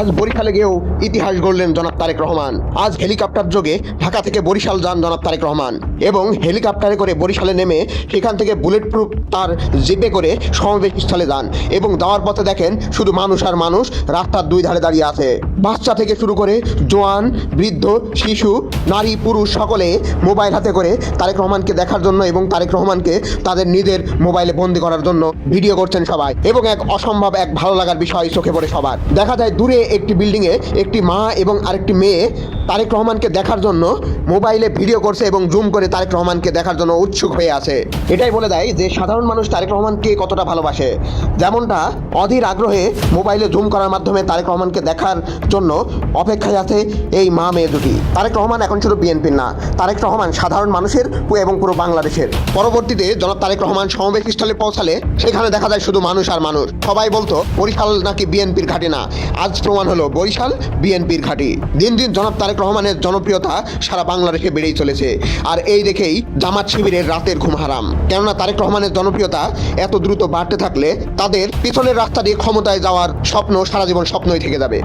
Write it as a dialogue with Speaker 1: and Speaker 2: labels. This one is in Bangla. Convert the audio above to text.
Speaker 1: আজ বরিশালে গিয়েও ইতিহাস গড়লেন জনাব তারেক রহমান। আজ হেলিকপ্টার যোগে ঢাকা থেকে বরিশাল যান জনাব তারেক রহমান এবং হেলিকপ্টারে করে বরিশালে নেমে সেখান থেকে বুলেট প্রুফ তার জিপে করে সমাবেশ স্থলে যান এবং যাওয়ার পথে দেখেন শুধু মানুষ আর মানুষ রাস্তার দুই ধারে দাঁড়িয়ে আছে। বাচ্চা থেকে শুরু করে জোয়ান, বৃদ্ধ, শিশু, নারী, পুরুষ সকলে মোবাইল হাতে করে তারেক রহমানকে দেখার জন্য এবং তারেক রহমানকে তাদের নিজের মোবাইলে বন্দি করার জন্য ভিডিও করছেন সবাই এবং এক অসম্ভব, এক ভালো লাগার বিষয় চোখে পড়ে সবার। দেখা যায় দূরে একটি বিল্ডিংয়ে একটি মা এবং আরেকটি মেয়ে তারেক রহমানকে দেখার জন্য মোবাইলে ভিডিও করছে এবং জুম করে তারেক রহমানকে দেখার জন্য উৎসুক হয়ে আছে। এটাই বলে দেয় যে সাধারণ মানুষ তারেক রহমানকে কতটা ভালোবাসে। যেমনটা অধীর আগ্রহে মোবাইলে জুম করার মাধ্যমে তারেক রহমানকে দেখার জন্য অপেক্ষায় আছে এই মা মেয়ে দুটি। তারেক রহমান এখন শুধু বিএনপির না, তারেক রহমান সাধারণ মানুষের এবং পুরো বাংলাদেশের। পরবর্তীতে জনাব তারেক রহমান সমাবেশ স্থলে পৌঁছালে সেখানে দেখা যায় শুধু মানুষ আর মানুষ। সবাই বলতো বরিশাল নাকি বিএনপির ঘাটে না। আজ প্রমাণ হলো বরিশাল বিএনপির ঘাঁটি। দিন দিন জনাব তারেক রহমানের জনপ্রিয়তা সারা বাংলাদেশে বেড়েই চলেছে। আর এই দেখেই জামাত শিবিরের রাতের ঘুম হারাম। কেননা তারেক রহমানের জনপ্রিয়তা এত দ্রুত বাড়তে থাকলে তাদের পিছনের রাস্তা দিয়ে ক্ষমতায় যাওয়ার স্বপ্ন সারা জীবন স্বপ্নই থেকে যাবে।